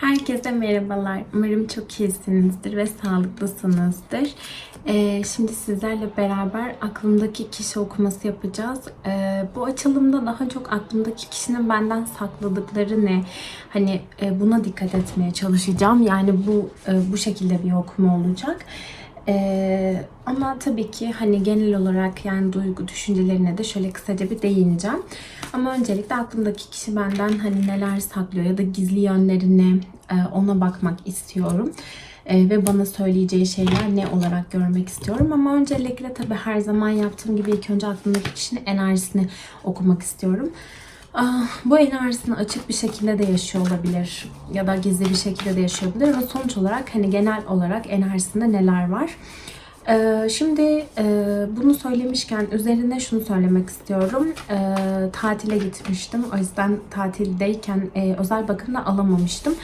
Herkese merhabalar. Umarım çok iyisinizdir ve sağlıklısınızdır. Ee, şimdi sizlerle beraber aklımdaki kişi okuması yapacağız. Ee, bu açılımda daha çok aklımdaki kişinin benden sakladıkları ne? Hani e, buna dikkat etmeye çalışacağım. Yani bu e, bu şekilde bir okuma olacak. Ee, ama tabii ki hani genel olarak yani duygu düşüncelerine de şöyle kısaca bir değineceğim. Ama öncelikle aklımdaki kişi benden hani neler saklıyor ya da gizli yönlerini e, ona bakmak istiyorum. E, ve bana söyleyeceği şeyler ne olarak görmek istiyorum. Ama öncelikle tabii her zaman yaptığım gibi ilk önce aklımdaki kişinin enerjisini okumak istiyorum. Ah, Bu enerjisini açık bir şekilde de yaşıyor olabilir ya da gizli bir şekilde de yaşıyor olabilir ama sonuç olarak hani genel olarak enerjisinde neler var? Ee, Şimdi e, bunu söylemişken üzerine şunu söylemek istiyorum. Ee, Tatile gitmiştim. O yüzden tatildeyken e, özel bakımda alamamıştım.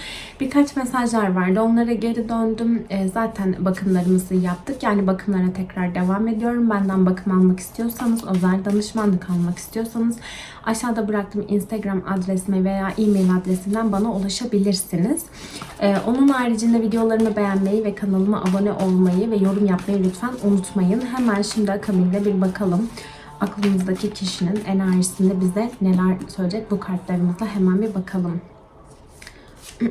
Birkaç mesajlar vardı. Onlara geri döndüm. E, Zaten bakımlarımızı yaptık. Yani bakımlara tekrar devam ediyorum. Benden bakım almak istiyorsanız, özel danışmanlık almak istiyorsanız aşağıda bıraktığım Instagram adresime veya e-mail adresimden bana ulaşabilirsiniz. Onun haricinde videolarımı beğenmeyi ve kanalıma abone olmayı ve yorum yapmayı lütfen unutmayın. Hemen şimdi akabinde bir bakalım aklımızdaki kişinin enerjisinde bize neler söyleyecek bu kartlarımızla hemen bir bakalım.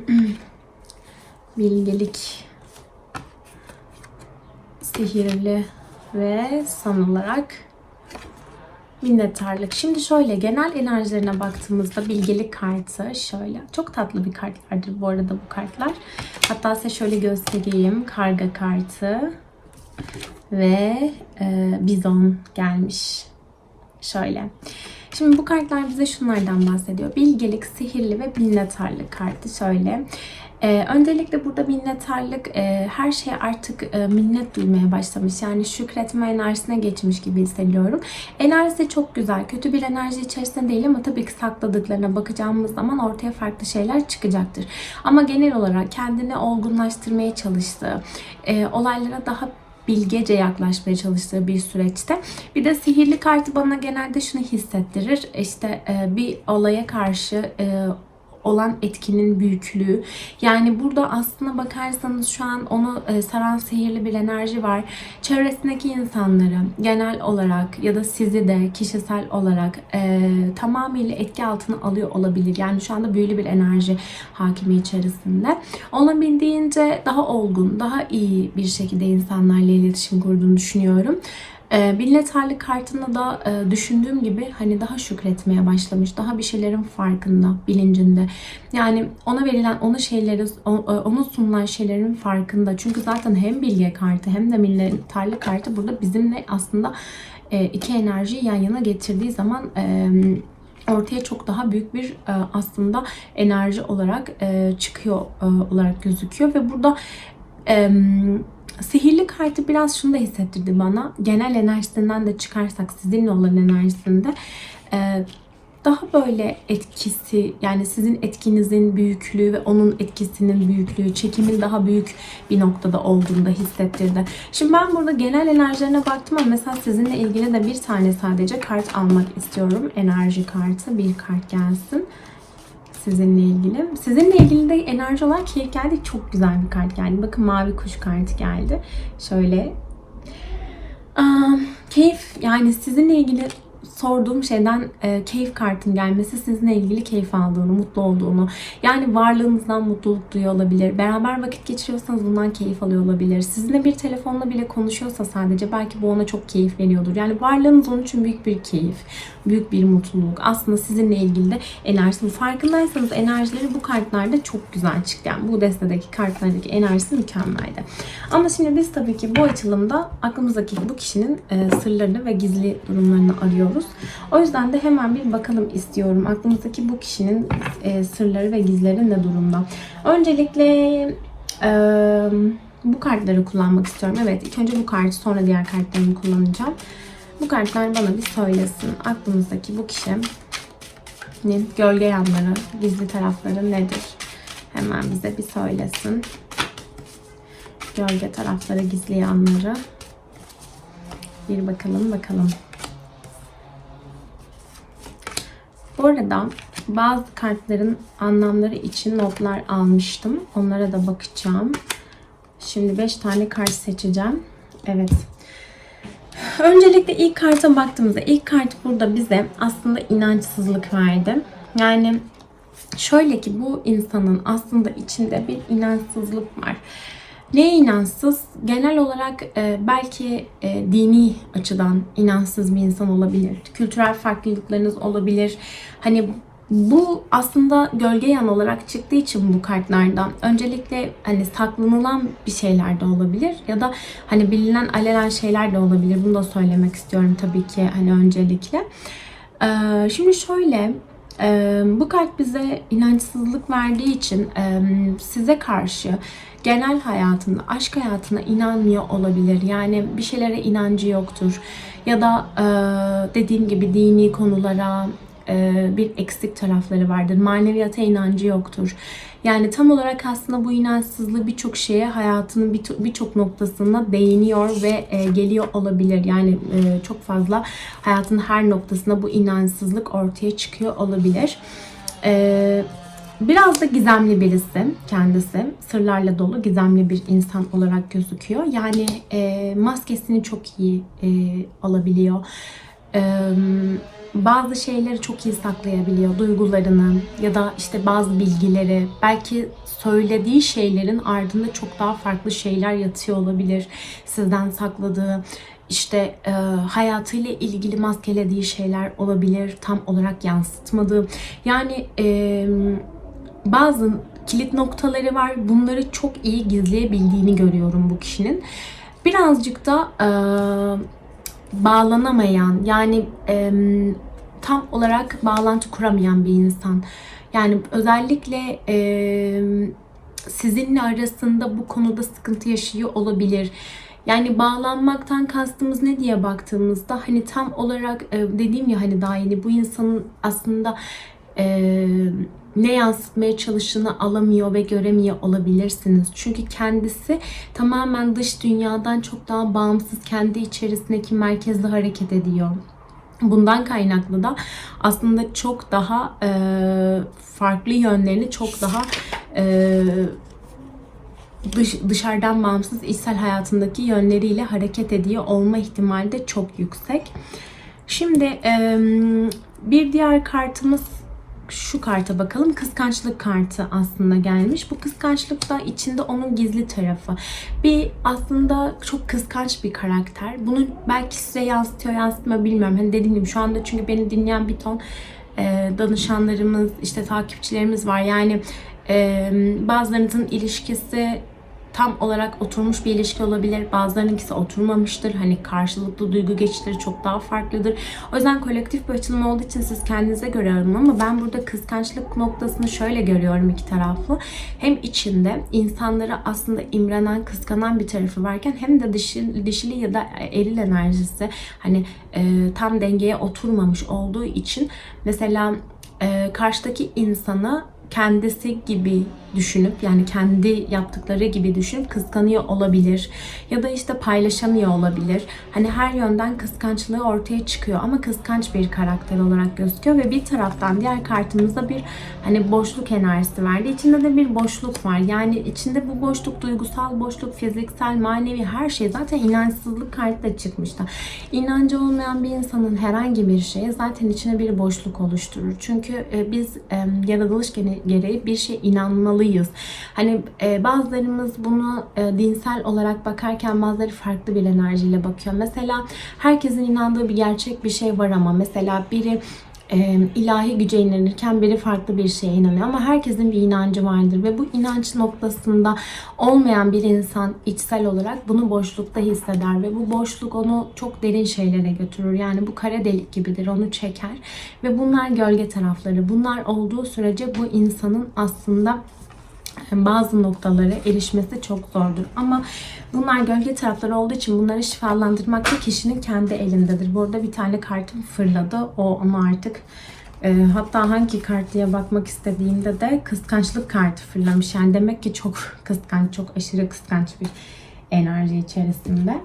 Bilgelik, sihirli ve son olarak minnettarlık. Şimdi şöyle genel enerjilerine baktığımızda bilgelik kartı şöyle. Çok tatlı bir kartlardır bu arada bu kartlar. Hatta size şöyle göstereyim. Karga kartı ve e, bizon gelmiş. Şöyle. Şimdi bu kartlar bize şunlardan bahsediyor. Bilgelik, sihirli ve minnettarlık kartı şöyle. Ee, öncelikle burada minnettarlık e, her şeye artık e, minnet duymaya başlamış. Yani şükretme enerjisine geçmiş gibi hissediyorum. Enerjisi çok güzel. Kötü bir enerji içerisinde değil ama tabii ki sakladıklarına bakacağımız zaman ortaya farklı şeyler çıkacaktır. Ama genel olarak kendini olgunlaştırmaya çalıştığı, e, olaylara daha bilgece yaklaşmaya çalıştığı bir süreçte. Bir de sihirli kartı bana genelde şunu hissettirir. İşte e, bir olaya karşı e, olan etkinin büyüklüğü. Yani burada aslına bakarsanız şu an onu e, saran sihirli bir enerji var. Çevresindeki insanları genel olarak ya da sizi de kişisel olarak e, tamamıyla etki altına alıyor olabilir. Yani şu anda büyülü bir enerji hakimi içerisinde. Olabildiğince daha olgun, daha iyi bir şekilde insanlarla iletişim kurduğunu düşünüyorum. E, minnettarlık kartında da e, düşündüğüm gibi hani daha şükretmeye başlamış. Daha bir şeylerin farkında, bilincinde. Yani ona verilen, ona şeyleri, e, ona sunulan şeylerin farkında. Çünkü zaten hem bilge kartı hem de minnettarlık kartı burada bizimle aslında e, iki enerjiyi yan yana getirdiği zaman ortaya çok daha büyük bir aslında enerji olarak çıkıyor olarak gözüküyor ve burada sihirli kartı biraz şunu da hissettirdi bana. Genel enerjisinden de çıkarsak sizinle olan enerjisinde e, daha böyle etkisi yani sizin etkinizin büyüklüğü ve onun etkisinin büyüklüğü, çekimin daha büyük bir noktada olduğunu da hissettirdi. Şimdi ben burada genel enerjilerine baktım ama mesela sizinle ilgili de bir tane sadece kart almak istiyorum. Enerji kartı bir kart gelsin sizinle ilgili. Sizinle ilgili de enerji olarak keyif geldi. Çok güzel bir kart geldi. Bakın mavi kuş kartı geldi. Şöyle. Aa, keyif yani sizinle ilgili sorduğum şeyden e, keyif kartın gelmesi sizinle ilgili keyif aldığını, mutlu olduğunu, yani varlığınızdan mutluluk duyuyor olabilir. Beraber vakit geçiriyorsanız bundan keyif alıyor olabilir. Sizinle bir telefonla bile konuşuyorsa sadece belki bu ona çok keyif veriyordur. Yani varlığınız onun için büyük bir keyif, büyük bir mutluluk. Aslında sizinle ilgili de enerjisi. Farkındaysanız enerjileri bu kartlarda çok güzel çıktı. Yani bu destedeki kartlardaki enerjisi mükemmeldi. Ama şimdi biz tabii ki bu açılımda aklımızdaki bu kişinin e, sırlarını ve gizli durumlarını arıyoruz. O yüzden de hemen bir bakalım istiyorum. Aklımızdaki bu kişinin e, sırları ve gizleri ne durumda? Öncelikle e, bu kartları kullanmak istiyorum. Evet ilk önce bu kartı sonra diğer kartlarımı kullanacağım. Bu kartlar bana bir söylesin. Aklımızdaki bu kişinin gölge yanları, gizli tarafları nedir? Hemen bize bir söylesin. Gölge tarafları, gizli yanları. Bir bakalım bakalım. Bu arada bazı kartların anlamları için notlar almıştım. Onlara da bakacağım. Şimdi 5 tane kart seçeceğim. Evet. Öncelikle ilk karta baktığımızda ilk kart burada bize aslında inançsızlık verdi. Yani şöyle ki bu insanın aslında içinde bir inançsızlık var. Neye inançsız? Genel olarak e, belki e, dini açıdan inançsız bir insan olabilir. Kültürel farklılıklarınız olabilir. Hani bu aslında gölge yan olarak çıktığı için bu kartlardan öncelikle hani saklanılan bir şeyler de olabilir ya da hani bilinen alenen şeyler de olabilir. Bunu da söylemek istiyorum tabii ki hani öncelikle. Ee, şimdi şöyle bu kart bize inançsızlık verdiği için size karşı genel hayatında, aşk hayatına inanmıyor olabilir. Yani bir şeylere inancı yoktur. Ya da dediğim gibi dini konulara, bir eksik tarafları vardır. Maneviyata inancı yoktur. Yani tam olarak aslında bu inançsızlığı birçok şeye hayatının birçok noktasına değiniyor ve e, geliyor olabilir. Yani e, çok fazla hayatın her noktasında bu inançsızlık ortaya çıkıyor olabilir. Biraz da gizemli birisi kendisi. Sırlarla dolu gizemli bir insan olarak gözüküyor. Yani maskesini çok iyi alabiliyor. Eee bazı şeyleri çok iyi saklayabiliyor. Duygularını ya da işte bazı bilgileri. Belki söylediği şeylerin ardında çok daha farklı şeyler yatıyor olabilir. Sizden sakladığı işte e, hayatıyla ilgili maskelediği şeyler olabilir. Tam olarak yansıtmadığı. Yani e, bazı kilit noktaları var. Bunları çok iyi gizleyebildiğini görüyorum bu kişinin. Birazcık da e, bağlanamayan yani e, tam olarak bağlantı kuramayan bir insan. Yani özellikle e, sizinle arasında bu konuda sıkıntı yaşıyor olabilir. Yani bağlanmaktan kastımız ne diye baktığımızda hani tam olarak e, dediğim ya hani daha yeni bu insanın aslında e, ne yansıtmaya çalıştığını alamıyor ve göremiyor olabilirsiniz. Çünkü kendisi tamamen dış dünyadan çok daha bağımsız kendi içerisindeki merkezde hareket ediyor. Bundan kaynaklı da aslında çok daha e, farklı yönlerini çok daha e, dış, dışarıdan bağımsız içsel hayatındaki yönleriyle hareket ediyor olma ihtimali de çok yüksek. Şimdi e, bir diğer kartımız şu karta bakalım. Kıskançlık kartı aslında gelmiş. Bu kıskançlık da içinde onun gizli tarafı. Bir aslında çok kıskanç bir karakter. Bunu belki size yansıtıyor yansıtma bilmiyorum. Hani dediğim gibi şu anda çünkü beni dinleyen bir ton e, danışanlarımız, işte takipçilerimiz var. Yani e, bazılarınızın ilişkisi tam olarak oturmuş bir ilişki olabilir. Bazılarınınkisi oturmamıştır. Hani karşılıklı duygu geçişleri çok daha farklıdır. O yüzden kolektif bir açılım olduğu için siz kendinize göre alın ama ben burada kıskançlık noktasını şöyle görüyorum iki taraflı. Hem içinde insanları aslında imrenen, kıskanan bir tarafı varken hem de dişi, dişili ya da eril enerjisi hani e, tam dengeye oturmamış olduğu için mesela e, karşıdaki insanı kendisi gibi düşünüp yani kendi yaptıkları gibi düşünüp kıskanıyor olabilir. Ya da işte paylaşamıyor olabilir. Hani her yönden kıskançlığı ortaya çıkıyor ama kıskanç bir karakter olarak gözüküyor ve bir taraftan diğer kartımızda bir hani boşluk enerjisi verdi. İçinde de bir boşluk var. Yani içinde bu boşluk duygusal boşluk, fiziksel, manevi her şey zaten inançsızlık kartı da çıkmıştı. İnancı olmayan bir insanın herhangi bir şeye zaten içine bir boşluk oluşturur. Çünkü e, biz e, yaratılış gereği bir şey inanmalı olmalıyız. Hani e, bazılarımız bunu e, dinsel olarak bakarken bazıları farklı bir enerjiyle bakıyor. Mesela herkesin inandığı bir gerçek bir şey var ama mesela biri e, ilahi güce inanırken biri farklı bir şeye inanıyor ama herkesin bir inancı vardır ve bu inanç noktasında olmayan bir insan içsel olarak bunu boşlukta hisseder ve bu boşluk onu çok derin şeylere götürür. Yani bu kara delik gibidir onu çeker ve bunlar gölge tarafları. Bunlar olduğu sürece bu insanın aslında bazı noktalara erişmesi çok zordur. Ama bunlar gölge tarafları olduğu için bunları şifalandırmak da kişinin kendi elindedir. Burada bir tane kartım fırladı. O onu artık e, hatta hangi kart diye bakmak istediğimde de kıskançlık kartı fırlamış. Yani demek ki çok kıskanç, çok aşırı kıskanç bir enerji içerisinde.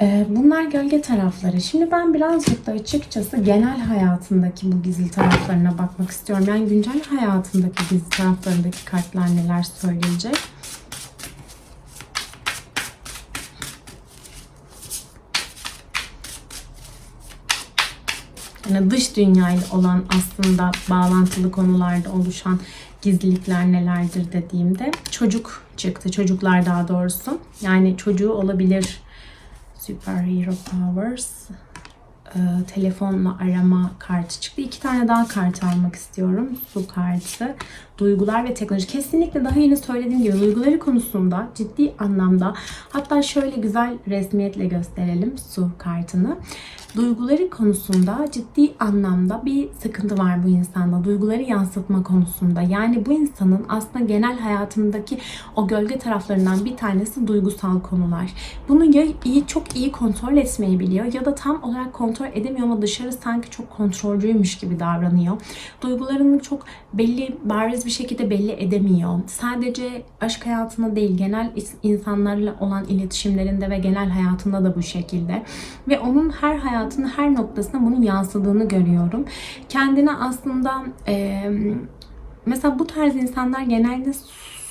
Ee, bunlar gölge tarafları. Şimdi ben birazcık da açıkçası genel hayatındaki bu gizli taraflarına bakmak istiyorum. Yani güncel hayatındaki gizli taraflarındaki kartlar neler söyleyecek. Yani dış dünyayla olan aslında bağlantılı konularda oluşan gizlilikler nelerdir dediğimde çocuk çıktı. Çocuklar daha doğrusu. Yani çocuğu olabilir. Superhero Powers. Ee, telefonla arama kartı çıktı. İki tane daha kart almak istiyorum. Su kartı. Duygular ve teknoloji. Kesinlikle daha yeni söylediğim gibi duyguları konusunda ciddi anlamda hatta şöyle güzel resmiyetle gösterelim su kartını. Duyguları konusunda ciddi anlamda bir sıkıntı var bu insanda. Duyguları yansıtma konusunda. Yani bu insanın aslında genel hayatındaki o gölge taraflarından bir tanesi duygusal konular. Bunu ya iyi çok iyi kontrol etmeyi biliyor ya da tam olarak kontrol edemiyor ama dışarı sanki çok kontrolcüymüş gibi davranıyor. Duygularını çok belli bariz bir şekilde belli edemiyor. Sadece aşk hayatında değil genel insanlarla olan iletişimlerinde ve genel hayatında da bu şekilde. Ve onun her hayatının her noktasına bunun yansıdığını görüyorum. Kendine aslında e, mesela bu tarz insanlar genelde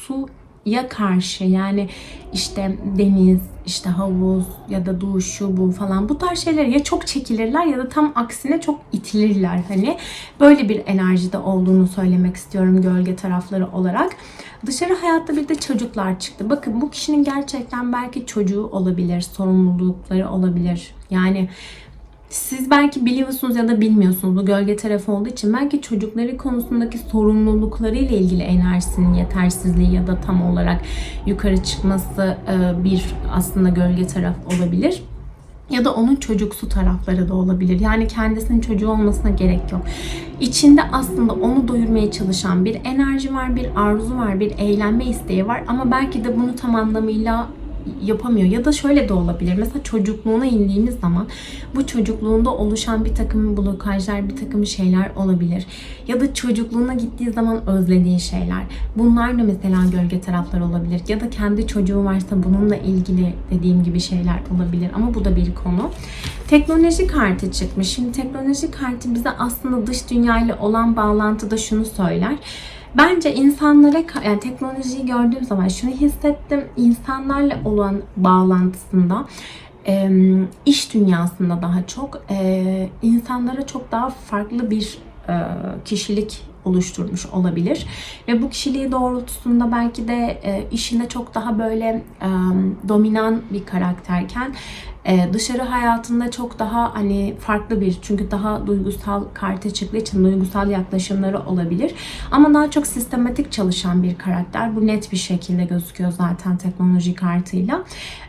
su ya karşı yani işte deniz, işte havuz ya da duş şu bu falan bu tarz şeyler ya çok çekilirler ya da tam aksine çok itilirler. Hani böyle bir enerjide olduğunu söylemek istiyorum gölge tarafları olarak. Dışarı hayatta bir de çocuklar çıktı. Bakın bu kişinin gerçekten belki çocuğu olabilir, sorumlulukları olabilir. Yani siz belki biliyorsunuz ya da bilmiyorsunuz bu gölge tarafı olduğu için belki çocukları konusundaki sorumlulukları ile ilgili enerjisinin yetersizliği ya da tam olarak yukarı çıkması e, bir aslında gölge taraf olabilir. Ya da onun çocuksu tarafları da olabilir. Yani kendisinin çocuğu olmasına gerek yok. İçinde aslında onu doyurmaya çalışan bir enerji var, bir arzu var, bir eğlenme isteği var. Ama belki de bunu tam anlamıyla yapamıyor. Ya da şöyle de olabilir. Mesela çocukluğuna indiğimiz zaman bu çocukluğunda oluşan bir takım blokajlar, bir takım şeyler olabilir. Ya da çocukluğuna gittiği zaman özlediği şeyler. Bunlar da mesela gölge taraflar olabilir. Ya da kendi çocuğu varsa bununla ilgili dediğim gibi şeyler olabilir. Ama bu da bir konu. Teknoloji kartı çıkmış. Şimdi teknoloji kartı bize aslında dış dünyayla olan bağlantıda şunu söyler. Bence insanlara yani teknolojiyi gördüğüm zaman şunu hissettim. İnsanlarla olan bağlantısında iş dünyasında daha çok insanlara çok daha farklı bir kişilik oluşturmuş olabilir. Ve bu kişiliği doğrultusunda belki de işinde çok daha böyle dominan bir karakterken ee, dışarı hayatında çok daha hani farklı bir çünkü daha duygusal kartı çıktığı için duygusal yaklaşımları olabilir. Ama daha çok sistematik çalışan bir karakter. Bu net bir şekilde gözüküyor zaten teknoloji kartıyla.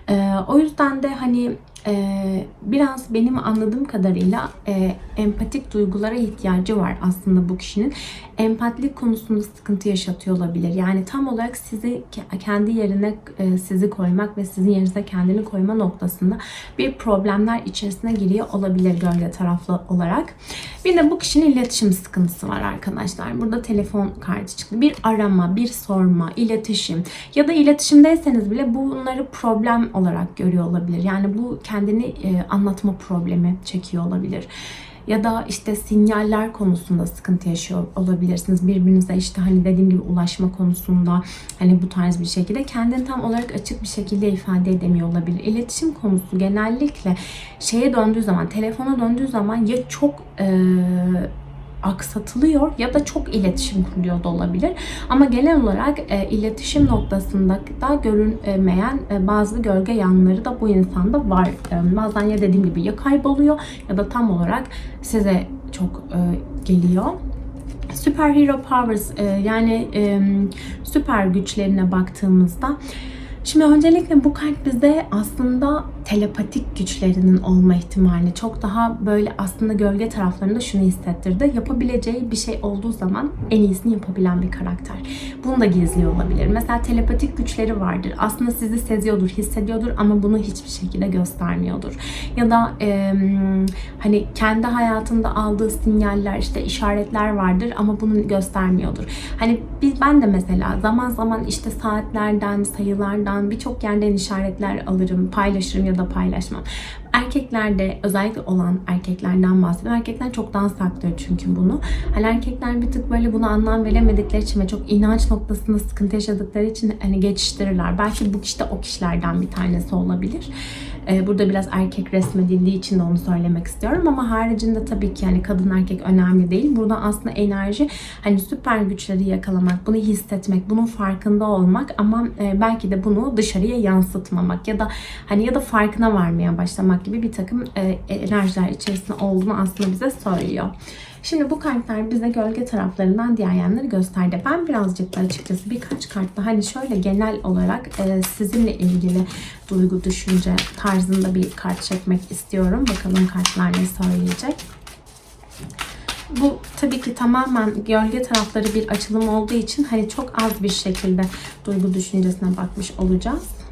Ee, o yüzden de hani e, biraz benim anladığım kadarıyla e, empatik duygulara ihtiyacı var aslında bu kişinin. Empatlik konusunda sıkıntı yaşatıyor olabilir. Yani tam olarak sizi kendi yerine e, sizi koymak ve sizin yerinize kendini koyma noktasında bir problemler içerisine giriyor olabilir gölge taraflı olarak. Bir de bu kişinin iletişim sıkıntısı var arkadaşlar. Burada telefon kartı çıktı. Bir arama, bir sorma, iletişim ya da iletişimdeyseniz bile bunları problem olarak görüyor olabilir. Yani bu kendini e, anlatma problemi çekiyor olabilir ya da işte sinyaller konusunda sıkıntı yaşıyor olabilirsiniz. Birbirinize işte hani dediğim gibi ulaşma konusunda hani bu tarz bir şekilde kendini tam olarak açık bir şekilde ifade edemiyor olabilir. İletişim konusu genellikle şeye döndüğü zaman, telefona döndüğü zaman ya çok e, aksatılıyor ya da çok iletişim kuruyor da olabilir. Ama genel olarak e, iletişim noktasında da görünmeyen e, bazı gölge yanları da bu insanda var. E, bazen ya dediğim gibi ya kayboluyor ya da tam olarak size çok e, geliyor. Superhero powers e, yani e, süper güçlerine baktığımızda Şimdi öncelikle bu kart bize aslında telepatik güçlerinin olma ihtimali çok daha böyle aslında gölge taraflarında şunu hissettirdi. Yapabileceği bir şey olduğu zaman en iyisini yapabilen bir karakter. Bunu da gizliyor olabilir. Mesela telepatik güçleri vardır. Aslında sizi seziyordur, hissediyordur ama bunu hiçbir şekilde göstermiyordur. Ya da e, hani kendi hayatında aldığı sinyaller, işte işaretler vardır ama bunu göstermiyordur. Hani biz ben de mesela zaman zaman işte saatlerden, sayılardan birçok yerden işaretler alırım, paylaşırım ya da paylaşmam. Erkeklerde özellikle olan erkeklerden bahsediyorum. Erkekler çok daha saklıyor çünkü bunu. Hani erkekler bir tık böyle buna anlam veremedikleri için ve çok inanç noktasında sıkıntı yaşadıkları için hani geçiştirirler. Belki bu kişi de o kişilerden bir tanesi olabilir. Ee, Burada biraz erkek resmedildiği için de onu söylemek istiyorum ama haricinde tabii ki yani kadın erkek önemli değil. Burada aslında enerji hani süper güçleri yakalamak, bunu hissetmek, bunun farkında olmak ama e, belki de bunu dışarıya yansıtmamak ya da hani ya da farkına varmaya başlamak gibi bir takım e, enerjiler içerisinde olduğunu aslında bize söylüyor. Şimdi bu kartlar bize gölge taraflarından diğer yanları gösterdi. Ben birazcık da açıkçası birkaç kartla hani şöyle genel olarak e, sizinle ilgili duygu, düşünce tarzında bir kart çekmek istiyorum. Bakalım kartlar ne söyleyecek. Bu tabii ki tamamen gölge tarafları bir açılım olduğu için hani çok az bir şekilde duygu düşüncesine bakmış olacağız.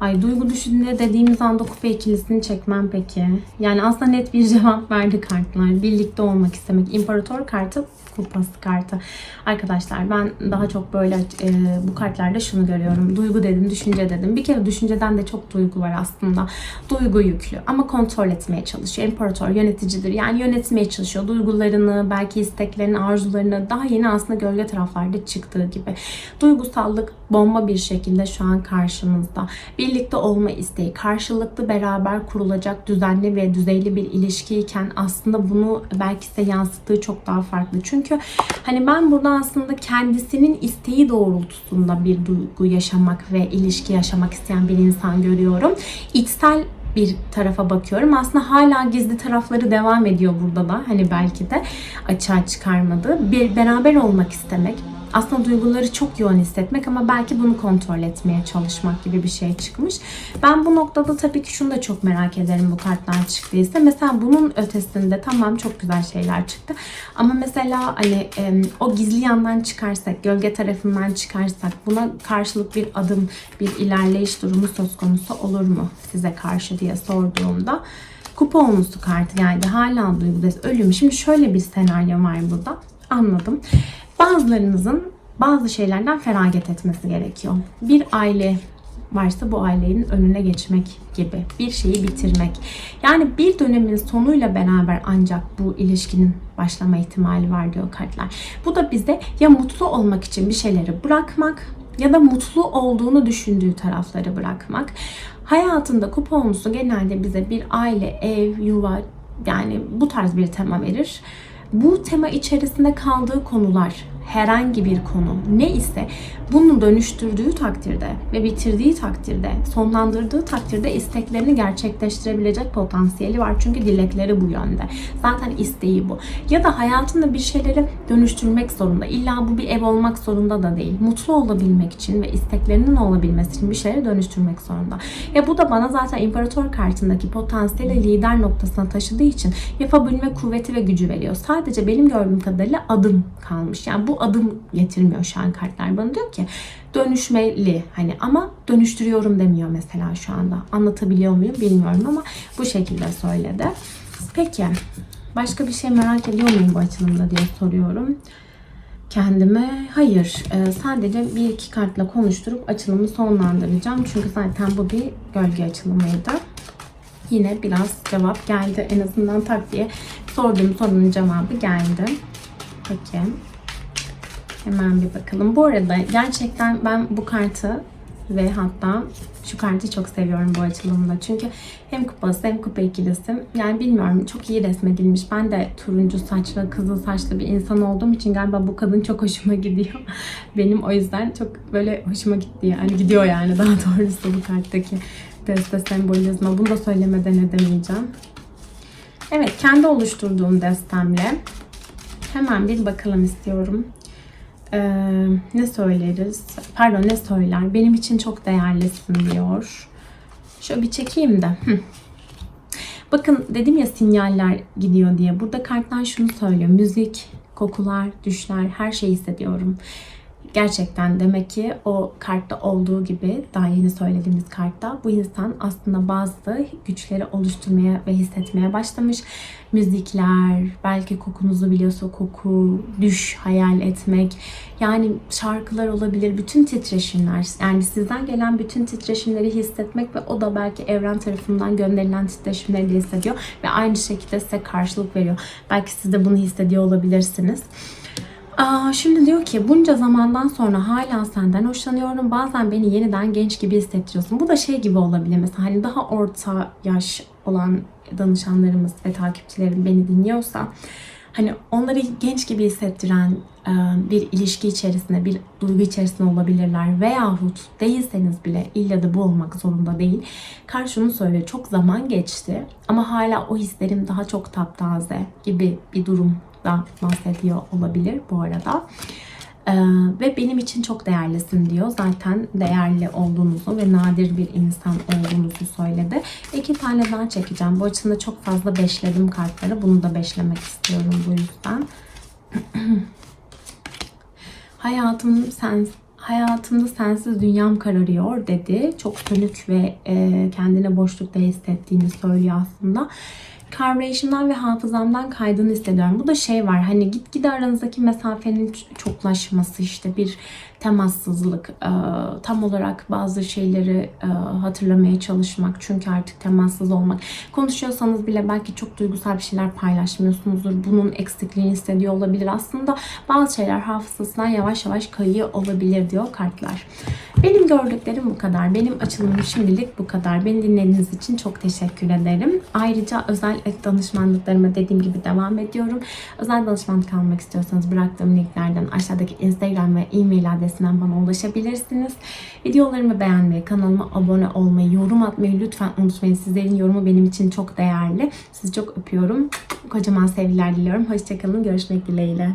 Ay duygu düşünce dediğimiz anda kupa ikilisini çekmem peki. Yani aslında net bir cevap verdi kartlar. Birlikte olmak istemek. İmparator kartı kupası kartı. Arkadaşlar ben daha çok böyle e, bu kartlarda şunu görüyorum. Duygu dedim, düşünce dedim. Bir kere düşünceden de çok duygu var aslında. Duygu yüklü ama kontrol etmeye çalışıyor. İmparator yöneticidir. Yani yönetmeye çalışıyor. Duygularını, belki isteklerini, arzularını daha yeni aslında gölge taraflarda çıktığı gibi. Duygusallık bomba bir şekilde şu an karşımızda. Birlikte olma isteği, karşılıklı beraber kurulacak düzenli ve düzeyli bir ilişkiyken aslında bunu belki size yansıttığı çok daha farklı. Çünkü hani ben burada aslında kendisinin isteği doğrultusunda bir duygu yaşamak ve ilişki yaşamak isteyen bir insan görüyorum. İçsel bir tarafa bakıyorum. Aslında hala gizli tarafları devam ediyor burada da. Hani belki de açığa çıkarmadığı. Bir beraber olmak istemek, aslında duyguları çok yoğun hissetmek ama belki bunu kontrol etmeye çalışmak gibi bir şey çıkmış. Ben bu noktada tabii ki şunu da çok merak ederim bu kartlar çıktıysa. Mesela bunun ötesinde tamam çok güzel şeyler çıktı. Ama mesela hani o gizli yandan çıkarsak, gölge tarafından çıkarsak buna karşılık bir adım, bir ilerleyiş durumu söz konusu olur mu size karşı diye sorduğumda kupa olmuştu kartı geldi. Hala duygudayız. Ölüm. Şimdi şöyle bir senaryo var burada. Anladım. Bazılarınızın bazı şeylerden feragat etmesi gerekiyor. Bir aile varsa bu ailenin önüne geçmek gibi bir şeyi bitirmek. Yani bir dönemin sonuyla beraber ancak bu ilişkinin başlama ihtimali var diyor kartlar. Bu da bize ya mutlu olmak için bir şeyleri bırakmak ya da mutlu olduğunu düşündüğü tarafları bırakmak. Hayatında kupa olmuşsu genelde bize bir aile, ev, yuva yani bu tarz bir tema verir. Bu tema içerisinde kaldığı konular herhangi bir konu ne ise bunu dönüştürdüğü takdirde ve bitirdiği takdirde, sonlandırdığı takdirde isteklerini gerçekleştirebilecek potansiyeli var. Çünkü dilekleri bu yönde. Zaten isteği bu. Ya da hayatında bir şeyleri dönüştürmek zorunda. İlla bu bir ev olmak zorunda da değil. Mutlu olabilmek için ve isteklerinin olabilmesi için bir şeyleri dönüştürmek zorunda. Ya bu da bana zaten imparator kartındaki potansiyeli lider noktasına taşıdığı için yapabilme kuvveti ve gücü veriyor. Sadece benim gördüğüm kadarıyla adım kalmış. Yani bu adım getirmiyor şu an kartlar. Bana diyor ki dönüşmeli hani ama dönüştürüyorum demiyor mesela şu anda. Anlatabiliyor muyum bilmiyorum ama bu şekilde söyledi. Peki başka bir şey merak ediyor muyum bu açılımda diye soruyorum kendime. Hayır. e, sadece bir iki kartla konuşturup açılımı sonlandıracağım. Çünkü zaten bu bir gölge açılımıydı. Yine biraz cevap geldi. En azından tak diye sorduğum sorunun cevabı geldi. Peki. Hemen bir bakalım. Bu arada gerçekten ben bu kartı ve hatta şu kartı çok seviyorum bu açılımda. Çünkü hem kupası hem kupa ikilisi. Yani bilmiyorum çok iyi resmedilmiş. Ben de turuncu saçlı, kızıl saçlı bir insan olduğum için galiba bu kadın çok hoşuma gidiyor. Benim o yüzden çok böyle hoşuma gitti yani. Gidiyor yani daha doğrusu bu karttaki deste sembolizma. Bunu da söylemeden edemeyeceğim. Evet kendi oluşturduğum destemle hemen bir bakalım istiyorum. Ee, ne söyleriz? Pardon ne söyler? Benim için çok değerlisin diyor. Şöyle bir çekeyim de. Bakın dedim ya sinyaller gidiyor diye. Burada kartlar şunu söylüyor. Müzik, kokular, düşler her şeyi hissediyorum. Gerçekten demek ki o kartta olduğu gibi daha yeni söylediğimiz kartta bu insan aslında bazı güçleri oluşturmaya ve hissetmeye başlamış. Müzikler, belki kokunuzu biliyorsa koku, düş, hayal etmek, yani şarkılar olabilir, bütün titreşimler, yani sizden gelen bütün titreşimleri hissetmek ve o da belki evren tarafından gönderilen titreşimleri de hissediyor ve aynı şekilde size karşılık veriyor. Belki siz de bunu hissediyor olabilirsiniz. Aa, şimdi diyor ki bunca zamandan sonra hala senden hoşlanıyorum. Bazen beni yeniden genç gibi hissettiriyorsun. Bu da şey gibi olabilir mesela hani daha orta yaş olan danışanlarımız ve takipçilerim beni dinliyorsa hani onları genç gibi hissettiren e, bir ilişki içerisinde, bir duygu içerisinde olabilirler. Veyahut değilseniz bile illa da bu olmak zorunda değil. Karşını söyle çok zaman geçti ama hala o hislerim daha çok taptaze gibi bir durum da bahsediyor olabilir bu arada. Ee, ve benim için çok değerlisin diyor. Zaten değerli olduğunuzu ve nadir bir insan olduğunuzu söyledi. İki tane daha çekeceğim. Bu açımda çok fazla beşledim kartları. Bunu da beşlemek istiyorum bu yüzden. Hayatım sen hayatımda sensiz dünyam kararıyor dedi. Çok sönük ve e, kendine boşlukta hissettiğini söylüyor aslında. Kavrayışımdan ve hafızamdan kaydığını hissediyorum. Bu da şey var hani gitgide aranızdaki mesafenin çoklaşması işte bir temassızlık tam olarak bazı şeyleri hatırlamaya çalışmak çünkü artık temassız olmak. Konuşuyorsanız bile belki çok duygusal bir şeyler paylaşmıyorsunuzdur. Bunun eksikliğini hissediyor olabilir. Aslında bazı şeyler hafızasından yavaş yavaş kayıyor olabilir diyor kartlar. Benim gördüklerim bu kadar. Benim açılımım şimdilik bu kadar. Beni dinlediğiniz için çok teşekkür ederim. Ayrıca özel danışmanlıklarıma dediğim gibi devam ediyorum. Özel danışmanlık almak istiyorsanız bıraktığım linklerden aşağıdaki instagram ve e-mail adresinden bana ulaşabilirsiniz. Videolarımı beğenmeyi, kanalıma abone olmayı, yorum atmayı lütfen unutmayın. Sizlerin yorumu benim için çok değerli. Sizi çok öpüyorum. Kocaman sevgiler diliyorum. Hoşçakalın. Görüşmek dileğiyle.